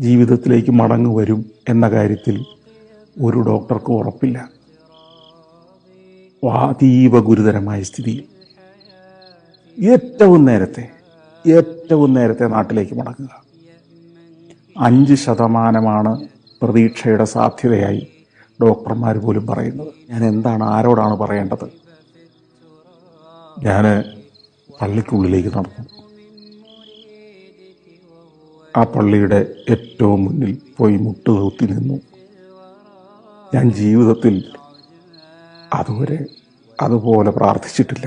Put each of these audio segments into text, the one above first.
ജീവിതത്തിലേക്ക് മടങ്ങു വരും എന്ന കാര്യത്തിൽ ഒരു ഡോക്ടർക്ക് ഉറപ്പില്ല. അതീവ ഗുരുതരമായ സ്ഥിതി. ഏറ്റവും നേരത്തെ ഏറ്റവും നേരത്തെ നാട്ടിലേക്ക് മടങ്ങുക. അഞ്ച് ശതമാനമാണ് പ്രതീക്ഷയുടെ സാധ്യതയായി ഡോക്ടർമാർ പോലും പറയുന്നത്. ഞാൻ എന്താണ് ആരോടാണ് പറയേണ്ടത്? ഞാൻ പള്ളിക്കുള്ളിലേക്ക് നടന്നു. ആ പള്ളിയുടെ ഏറ്റവും മുന്നിൽ പോയി മുട്ടുകുത്തി നിന്നു. ഞാൻ ജീവിതത്തിൽ അതുവരെ അതുപോലെ പ്രാർത്ഥിച്ചിട്ടില്ല.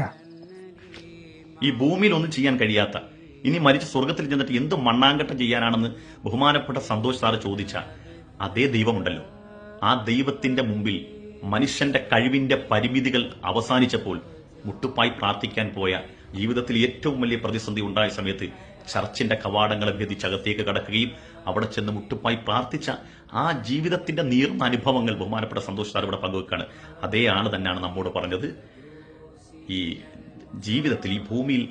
ഈ ഭൂമിയിൽ ഒന്നും ചെയ്യാൻ കഴിയാത്ത ഇനി മരിച്ച സ്വർഗത്തിൽ ചെന്നിട്ട് എന്ത് മണ്ണാങ്കട്ടം ചെയ്യാനാണെന്ന് ബഹുമാനപ്പെട്ട സന്തോഷ് സാറ് ചോദിച്ച അതേ ദൈവമുണ്ടല്ലോ. ആ ദൈവത്തിന്റെ മുമ്പിൽ മനുഷ്യന്റെ കഴിവിന്റെ പരിമിതികൾ അവസാനിച്ചപ്പോൾ മുട്ടുപ്പായി പ്രാർത്ഥിക്കാൻ പോയ ജീവിതത്തിൽ ഏറ്റവും വലിയ പ്രതിസന്ധി ഉണ്ടായ സമയത്ത് ചർച്ചിന്റെ കവാടങ്ങളെ ഭേദിച്ചകത്തേക്ക് കടക്കുകയും അവിടെ ചെന്ന് മുട്ടുപ്പായി പ്രാർത്ഥിച്ച ആ ജീവിതത്തിന്റെ നീർന്ന അനുഭവങ്ങൾ ബഹുമാനപ്പെട്ട സന്തോഷ് സാർ ഇവിടെ പങ്കുവെക്കാണ്. അതേ ആൾ തന്നെയാണ് നമ്മോട് പറഞ്ഞത്. ഈ ജീവിതത്തിൽ ഈ ഭൂമിയിൽ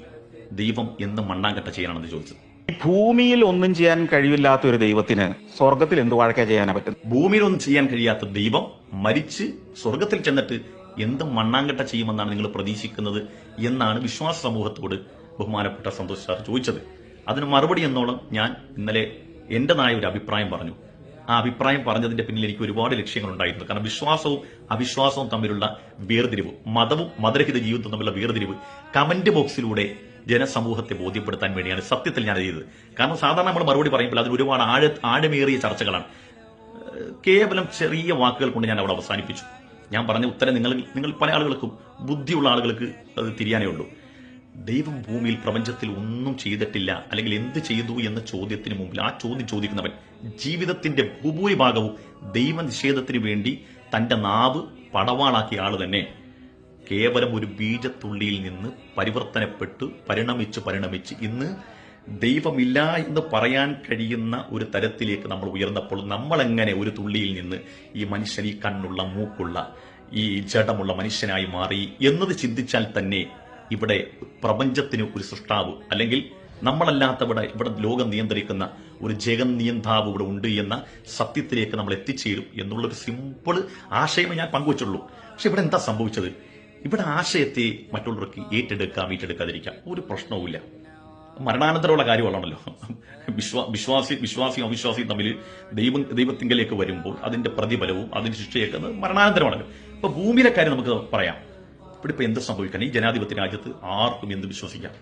ദൈവം എന്ന് മണ്ണാങ്കട്ട ചെയ്യാനാണെന്ന് ചോദിച്ചത്. ഭൂമിയിൽ ഒന്നും ചെയ്യാൻ കഴിവില്ലാത്ത ഒരു ദൈവത്തിന് സ്വർഗത്തിൽ എന്ത് വാഴക്ക ചെയ്യാനാ പറ്റും ഭൂമിയിൽ ഒന്നും ചെയ്യാൻ കഴിയാത്ത ദൈവം മരിച്ച് സ്വർഗത്തിൽ ചെന്നിട്ട് എന്ത് മണ്ണാങ്കട്ട ചെയ്യുമെന്നാണ് നിങ്ങൾ പ്രതീക്ഷിക്കുന്നത് എന്നാണ് വിശ്വാസ സമൂഹത്തോട് ബഹുമാനപ്പെട്ട സന്തോഷ് സാർ ചോദിച്ചത്. അതിന് മറുപടി എന്നോളം ഞാൻ ഇന്നലെ എന്റേതായ ഒരു അഭിപ്രായം പറഞ്ഞു. ആ അഭിപ്രായം പറഞ്ഞതിന്റെ പിന്നിൽ എനിക്ക് ഒരുപാട് ലക്ഷ്യങ്ങൾ ലക്ഷ്യങ്ങളുണ്ടായിരുന്നു കാരണം വിശ്വാസവും അവിശ്വാസവും തമ്മിലുള്ള വേർതിരിവ് മതവും മതരഹിത ജീവിതവും തമ്മിലുള്ള വേർതിരിവ് കമന്റ് ബോക്സിലൂടെ ജനസമൂഹത്തെ ബോധ്യപ്പെടുത്താൻ വേണ്ടിയാണ് സത്യത്തിൽ ഞാൻ ചെയ്തത്. കാരണം സാധാരണ നമ്മൾ മറുപടി പറയുമ്പോൾ അതിൽ ഒരുപാട് ആഴ ആഴമേറിയ ചർച്ചകളാണ്. കേവലം ചെറിയ വാക്കുകൾ കൊണ്ട് ഞാൻ അവിടെ അവസാനിപ്പിച്ചു. ഞാൻ പറഞ്ഞ ഉത്തരം നിങ്ങൾ നിങ്ങൾ പല ആളുകൾക്കും ബുദ്ധിയുള്ള ആളുകൾക്ക് അത് തിരിയാനേ ഉള്ളൂ. ദൈവം ഭൂമിയിൽ പ്രപഞ്ചത്തിൽ ഒന്നും ചെയ്തിട്ടില്ല. അല്ലെങ്കിൽ എന്ത് ചെയ്തു എന്ന ചോദ്യത്തിന് മുമ്പിൽ ആ ചോദ്യം ചോദിക്കുന്നവൻ ജീവിതത്തിന്റെ ഭൂഭൂരിഭാഗവും ദൈവനിഷേധത്തിന് വേണ്ടി തന്റെ നാവ് പടവാളാക്കിയ ആൾ തന്നെ. കേവലം ഒരു ബീജത്തുള്ളിയിൽ നിന്ന് പരിവർത്തനപ്പെട്ട് പരിണമിച്ച് പരിണമിച്ച് ഇന്ന് ദൈവമില്ല എന്ന് പറയാൻ കഴിയുന്ന ഒരു തരത്തിലേക്ക് നമ്മൾ ഉയർന്നപ്പോൾ നമ്മളെങ്ങനെ ഒരു തുള്ളിയിൽ നിന്ന് ഈ മനുഷ്യൻ ഈ കണ്ണുള്ള മൂക്കുള്ള ഈ ജഡമുള്ള മനുഷ്യനായി മാറി എന്നത് ചിന്തിച്ചാൽ തന്നെ ഇവിടെ പ്രപഞ്ചത്തിന് ഒരു സൃഷ്ടാവ് അല്ലെങ്കിൽ നമ്മളല്ലാത്തവിടെ ഇവിടെ ലോകം നിയന്ത്രിക്കുന്ന ഒരു ജഗൻ നിയന്താവ് ഇവിടെ ഉണ്ട് എന്ന സത്യത്തിലേക്ക് നമ്മൾ എത്തിച്ചേരും എന്നുള്ളൊരു സിമ്പിൾ ആശയമേ ഞാൻ പങ്കുവച്ചുള്ളൂ. പക്ഷെ ഇവിടെ എന്താ സംഭവിച്ചത്? ഇവിടെ ആശയത്തെ മറ്റുള്ളവർക്ക് ഏറ്റെടുക്കാം ഏറ്റെടുക്കാതിരിക്കാം. ഒരു പ്രശ്നവുമില്ല. മരണാനന്തരമുള്ള കാര്യമാണല്ലോ. വിശ്വാ വിശ്വാസി വിശ്വാസിയും അവിശ്വാസിയും തമ്മിൽ ദൈവം ദൈവത്തിങ്കലേക്ക് വരുമ്പോൾ അതിന്റെ പ്രതിഫലവും അതിന്റെ ശിക്ഷയൊക്കെ മരണാനന്തരമാണല്ലോ. ഇപ്പൊ ഭൂമിയിലെ കാര്യം നമുക്ക് പറയാം. ഇവിടെ ഇപ്പൊ എന്ത് സംഭവിക്കാൻ? ഈ ജനാധിപത്യ രാജ്യത്ത് ആർക്കും എന്ത് വിശ്വസിക്കാം.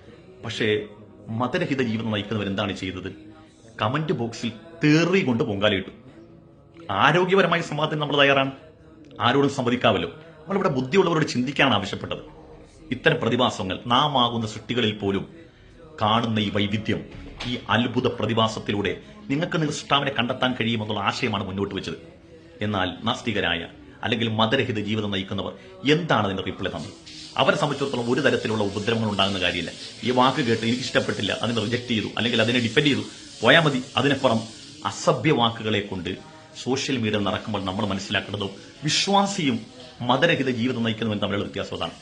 പക്ഷേ മതരഹിത ജീവിതം നയിക്കുന്നവർ എന്താണ് ചെയ്തത്? കമന്റ് ബോക്സിൽ തേറി കൊണ്ട് പൊങ്കാലയിട്ടു. ആരോഗ്യപരമായ സംവാദത്തിന് നമ്മൾ തയ്യാറാണ്. ആരോടും സമ്മതിക്കാമല്ലോ നമ്മളിവിടെ ബുദ്ധിയുള്ളവരോട് ചിന്തിക്കാൻ ആവശ്യപ്പെട്ടത്. ഇത്തരം പ്രതിഭാസങ്ങൾ നാം ആകുന്ന സൃഷ്ടികളിൽ പോലും കാണുന്ന ഈ വൈവിധ്യം ഈ അത്ഭുത പ്രതിഭാസത്തിലൂടെ നിങ്ങൾക്ക് നിങ്ങൾ സൃഷ്ടാവിനെ കണ്ടെത്താൻ കഴിയുമെന്നുള്ള ആശയമാണ് മുന്നോട്ട് വെച്ചത്. എന്നാൽ നാസ്തികരായ അല്ലെങ്കിൽ മതരഹിത ജീവിതം നയിക്കുന്നവർ എന്താണ് അതിന്റെ റിപ്ലൈ തന്നത് അവരെ സംബന്ധിച്ചിടത്തോളം ഒരു തരത്തിലുള്ള ഉപദ്രവങ്ങൾ ഉണ്ടാകുന്ന കാര്യമില്ല. ഈ വാക്ക് കേട്ട് എനിക്ക് ഇഷ്ടപ്പെട്ടില്ല അതിനെ റിജക്ട് ചെയ്തു അല്ലെങ്കിൽ അതിനെ ഡിഫെൻഡ് ചെയ്തു പോയാൽ മതി. അതിനപ്പുറം അസഭ്യ വാക്കുകളെ കൊണ്ട് സോഷ്യൽ മീഡിയ നടക്കുമ്പോൾ നമ്മൾ മനസ്സിലാക്കേണ്ടതും വിശ്വാസിയും മതരഹിത ജീവിതം നയിക്കുന്നവൻ തമ്മിലുള്ള വ്യത്യാസം അതാണ്.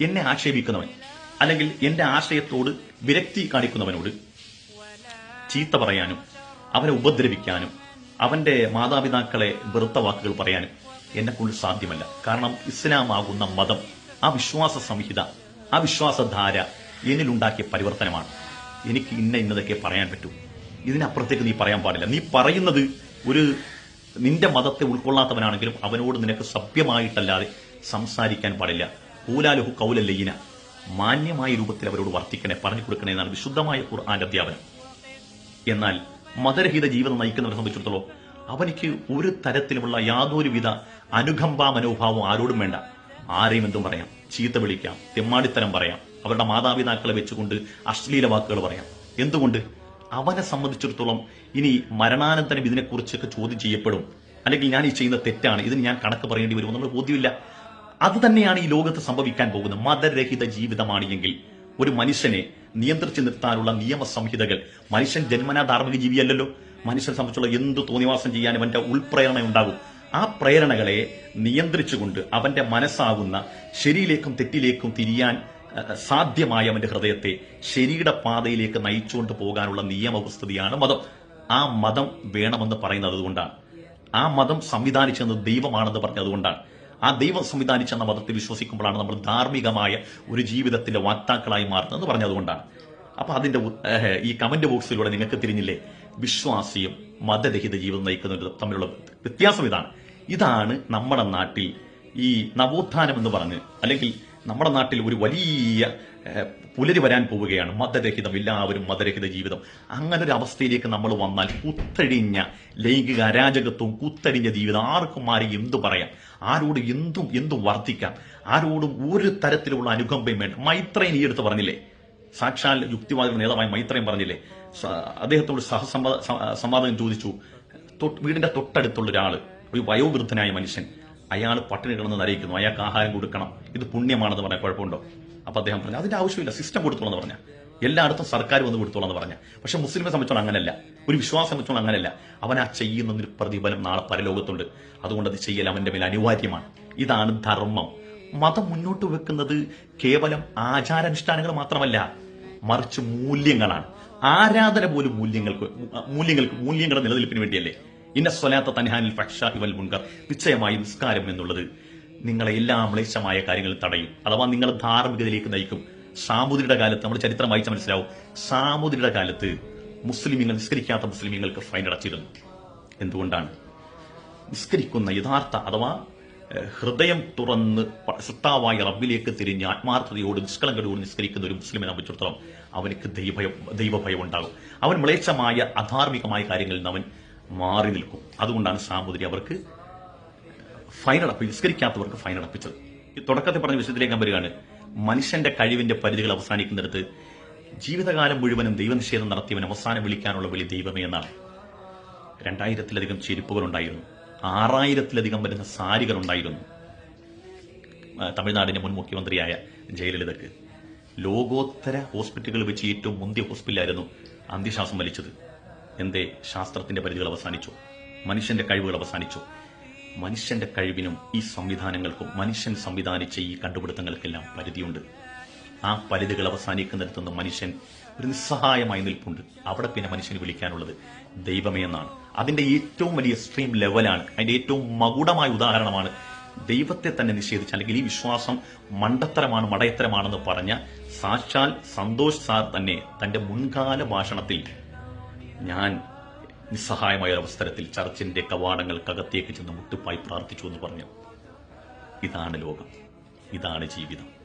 എന്നെ ആക്ഷേപിക്കുന്നവൻ അല്ലെങ്കിൽ എന്റെ ആശയത്തോട് വിരക്തി കാണിക്കുന്നവനോട് ചീത്ത പറയാനും അവനെ ഉപദ്രവിക്കാനും അവന്റെ മാതാപിതാക്കളെ വെറുത്ത വാക്കുകൾ പറയാനും എന്നെ കൊണ്ട് സാധ്യമല്ല. കാരണം ഇസ്ലാമാകുന്ന മതം ആ വിശ്വാസ സംഹിത ആ വിശ്വാസധാര എന്നിലുണ്ടാക്കിയ പരിവർത്തനമാണ്. എനിക്ക് ഇന്ന ഇന്നതൊക്കെ പറയാൻ പറ്റൂ. ഇതിനപ്പുറത്തേക്ക് നീ പറയാൻ പാടില്ല. നീ പറയുന്നത് ഒരു നിന്റെ മതത്തെ ഉൾക്കൊള്ളാത്തവനാണെങ്കിലും അവനോട് നിനക്ക് സഭ്യമായിട്ടല്ലാതെ സംസാരിക്കാൻ പാടില്ല. കൂലാലുഹു കൗലല്ലയ്യന മാന്യമായ രൂപത്തിൽ അവരോട് വർത്തിക്കണേ പറഞ്ഞു കൊടുക്കണേ എന്നാണ് വിശുദ്ധമായ ഖുർആാന്റെ അധ്യാപനം. എന്നാൽ മതരഹിത ജീവിതം നയിക്കുന്നവരെ സംബന്ധിച്ചിടത്തോളം അവനിക്ക് ഒരു തരത്തിലുമുള്ള യാതൊരുവിധ അനുകമ്പാ മനോഭാവം ആരോടും വേണ്ട. ആരെയും എന്തും പറയാം. ചീത്ത വിളിക്കാം. തെമ്മാടിത്തരം പറയാം. അവരുടെ മാതാപിതാക്കളെ വെച്ചുകൊണ്ട് അശ്ലീല വാക്കുകൾ പറയാം. എന്തുകൊണ്ട്? അവനെ സംബന്ധിച്ചിടത്തോളം ഇനി മരണാനന്തരം ഇതിനെക്കുറിച്ചൊക്കെ ചോദ്യം ചെയ്യപ്പെടും. അല്ലെങ്കിൽ ഞാൻ ഈ ചെയ്യുന്ന തെറ്റാണ്. ഇതിന് ഞാൻ കണക്ക് പറയേണ്ടി വരുമോ നമ്മൾ ബോധ്യമില്ല. അത് തന്നെയാണ് ഈ ലോകത്ത് സംഭവിക്കാൻ പോകുന്നത് മതരഹിത ജീവിതമാണ് എങ്കിൽ ഒരു മനുഷ്യനെ നിയന്ത്രിച്ചു നിർത്താനുള്ള നിയമ സംഹിതകൾ മനുഷ്യൻ ജന്മനാ ധാർമ്മിക ജീവിയല്ലല്ലോ. മനുഷ്യനെ സംബന്ധിച്ചുള്ള എന്ത് തോന്നിവാസം ചെയ്യാൻ അവന്റെ ഉൾപ്രേരണ ഉണ്ടാകും ആ പ്രേരണകളെ നിയന്ത്രിച്ചുകൊണ്ട് അവന്റെ മനസ്സാകുന്ന ശരിയിലേക്കും തെറ്റിലേക്കും തിരിയാൻ സാധ്യമായ അവന്റെ ഹൃദയത്തെ ശരിയുടെ പാതയിലേക്ക് നയിച്ചുകൊണ്ട് പോകാനുള്ള നിയമവസ്ഥിതിയാണ് മതം. ആ മതം വേണമെന്ന് പറയുന്നത് അതുകൊണ്ടാണ്. ആ മതം സംവിധാനിച്ചെന്ന് ദൈവമാണെന്ന് പറഞ്ഞത് കൊണ്ടാണ് ആ ദൈവം സംവിധാനിച്ചെന്ന മതത്തിൽ വിശ്വസിക്കുമ്പോഴാണ് നമ്മൾ ധാർമ്മികമായ ഒരു ജീവിതത്തിലെ വാക്താക്കളായി മാറുന്നത് പറഞ്ഞതുകൊണ്ടാണ് അപ്പൊ അതിന്റെ ഈ കമന്റ് ബോക്സിലൂടെ നിങ്ങൾക്ക് തിരിഞ്ഞില്ലേ? വിശ്വാസിയും മതരഹിത ജീവിതം നയിക്കുന്നവരും തമ്മിലുള്ള വ്യത്യാസം ഇതാണ്. ഇതാണ് നമ്മുടെ നാട്ടിൽ ഈ നവോത്ഥാനം എന്ന് പറഞ്ഞ് അല്ലെങ്കിൽ നമ്മുടെ നാട്ടിൽ ഒരു വലിയ പുലരി വരാൻ പോവുകയാണ്. മതരഹിതം എല്ലാവരും മതരഹിത ജീവിതം. അങ്ങനെ ഒരു അവസ്ഥയിലേക്ക് നമ്മൾ വന്നാൽ കുത്തഴിഞ്ഞ ലൈംഗിക അരാജകത്വവും കുത്തഴിഞ്ഞ ജീവിതം ആർക്കും ആരെയും എന്തു പറയാം? ആരോട് എന്തും എന്തും വർദ്ധിക്കാം. ആരോടും ഒരു തരത്തിലുള്ള അനുകമ്പയും വേണ്ട. മൈത്രേൻ ഈ എടുത്ത് പറഞ്ഞില്ലേ? സാക്ഷാൽ യുക്തിവാദികളുടെ നേതാവായ മൈത്രേൻ പറഞ്ഞില്ലേ? അദ്ദേഹത്തോട് സഹസംവാദ ചോദിച്ചു. വീടിന്റെ തൊട്ടടുത്തുള്ള ഒരാൾ. ഒരു വയോവൃദ്ധനായ മനുഷ്യൻ അയാൾ പട്ടിണി കിടന്ന് നരയിക്കുന്നു. അയാൾക്ക് ആഹാരം കൊടുക്കണം. ഇത് പുണ്യമാണെന്ന് പറഞ്ഞാൽ കുഴപ്പമുണ്ടോ? അപ്പൊ അദ്ദേഹം പറഞ്ഞു അതിന്റെ ആവശ്യമില്ല സിസ്റ്റം കൊടുത്തോളാം എന്ന് പറഞ്ഞാൽ എല്ലായിടത്തും സർക്കാർ വന്ന് കൊടുത്തോളാം എന്ന് പറഞ്ഞാൽ പക്ഷെ മുസ്ലിമെ സംബന്ധിച്ചോളം അങ്ങനല്ല. ഒരു വിശ്വാസം സംബന്ധിച്ചോളം അങ്ങനല്ല. അവൻ ആ ചെയ്യുന്നതിന് പ്രതിഫലം നാളെ പരലോകത്തുണ്ട്. അതുകൊണ്ട് അത് ചെയ്യൽ അവന്റെ മേൽ അനിവാര്യമാണ്. ഇതാണ് ധർമ്മം. മതം മുന്നോട്ട് വെക്കുന്നത് കേവലം ആചാരാനുഷ്ഠാനങ്ങൾ മാത്രമല്ല മറിച്ച് മൂല്യങ്ങളാണ്. ആരാധന പോലും മൂല്യങ്ങൾക്ക് മൂല്യങ്ങൾക്ക് മൂല്യങ്ങളുടെ നിലനിൽപ്പിന് വേണ്ടിയല്ലേ? ഇന്ന സ്വലാത്ത തൻഹാനിൽ ഫക്ഷ ഇവൽ മുൻകർ. നിശ്ചയമായി നിസ്കാരം എന്നുള്ളത് നിങ്ങളെ എല്ലാ മ്ലേച്ഛമായ കാര്യങ്ങൾ തടയും. അഥവാ നിങ്ങളെ ധാർമ്മികതയിലേക്ക് നയിക്കും. സാമൂതിരിയുടെ കാലത്ത് നമ്മൾ ചരിത്രം വായിച്ച മനസ്സിലാവും. സാമൂതിരിയുടെ കാലത്ത് മുസ്ലിമീങ്ങൾ നിസ്കരിക്കാത്ത മുസ്ലിമീങ്ങൾക്ക് ഫൈൻ അടച്ചിരുന്നു. എന്തുകൊണ്ടാണ്? നിസ്കരിക്കുന്ന യഥാർത്ഥ അഥവാ ഹൃദയം തുറന്ന് സത്താവായ റബ്ബിലേക്ക് തിരിഞ്ഞ് ആത്മാർത്ഥതയോട് നിഷ്കളങ്കതയോട് നിസ്കരിക്കുന്ന ഒരു മുസ്ലിമിനെ സംബന്ധിച്ചിടത്തോളം അവനക്ക് ദൈവഭയം ദൈവഭയം ഉണ്ടാകും അവൻ മ്ലേച്ഛമായ അധാർമികമായ കാര്യങ്ങളിൽ നിന്ന് അവൻ മാറി നിൽക്കും. അതുകൊണ്ടാണ് സാമൂതിരി അവർക്ക് ഫൈൻ അടപ്പ് നിസ്കരിക്കാത്തവർക്ക് ഫൈൻ അടപ്പിച്ചത് തുടക്കത്തിൽ പറഞ്ഞ വിഷയത്തിലേക്ക് ഞാൻ വരികയാണ്. മനുഷ്യന്റെ കഴിവിന്റെ പരിധികൾ അവസാനിക്കുന്നിടത്ത് ജീവിതകാലം മുഴുവനും ദൈവനിഷേധം നടത്തിയവൻ അവസാനം വിളിക്കാനുള്ള വിളി ദൈവമേ എന്നാണ്. രണ്ടായിരത്തിലധികം ചെരുപ്പുകൾ ഉണ്ടായിരുന്നു ആറായിരത്തിലധികം വരുന്ന സാരികൾ ഉണ്ടായിരുന്നു തമിഴ്നാടിന്റെ മുൻ മുഖ്യമന്ത്രിയായ ജയലളിതക്ക്. ലോകോത്തര ഹോസ്പിറ്റലുകൾ വെച്ച് ഏറ്റവും മുന്തിയ ഹോസ്പിറ്റലായിരുന്നു അന്ത്യശ്വാസം വലിച്ചത്. എന്തേ ശാസ്ത്രത്തിന്റെ പരിധികൾ അവസാനിച്ചു? മനുഷ്യന്റെ കഴിവുകൾ അവസാനിച്ചു. മനുഷ്യന്റെ കഴിവിനും ഈ സംവിധാനങ്ങൾക്കും മനുഷ്യൻ സംവിധാനിച്ച ഈ കണ്ടുപിടുത്തങ്ങൾക്കെല്ലാം പരിധിയുണ്ട്. ആ പരിധികൾ അവസാനിക്കുന്നിടത്തു നിന്ന് മനുഷ്യൻ ഒരു നിസ്സഹായമായി നിൽപ്പുണ്ട്. അവിടെ പിന്നെ മനുഷ്യന് വിളിക്കാനുള്ളത് ദൈവമേ എന്നാണ്. അതിന്റെ ഏറ്റവും വലിയ എക്സ്ട്രീം ലെവലാണ് അതിന്റെ ഏറ്റവും മകുടമായ ഉദാഹരണമാണ് ദൈവത്തെ തന്നെ നിഷേധിച്ച അല്ലെങ്കിൽ ഈ വിശ്വാസം മണ്ടത്തരമാണ് മടയത്തരമാണെന്ന് പറഞ്ഞ സാക്ഷാൽ സന്തോഷ് സാർ തന്നെ തന്റെ മുൻകാല ഭാഷണത്തിൽ ഞാൻ നിസ്സഹായമായ അവസരത്തിൽ ചർച്ചിന്റെ കവാടങ്ങൾക്കകത്തേക്ക് ചെന്ന് മുട്ടുപ്പായി പ്രാർത്ഥിച്ചു എന്ന് പറഞ്ഞു. ഇതാണ് ലോകം. ഇതാണ് ജീവിതം.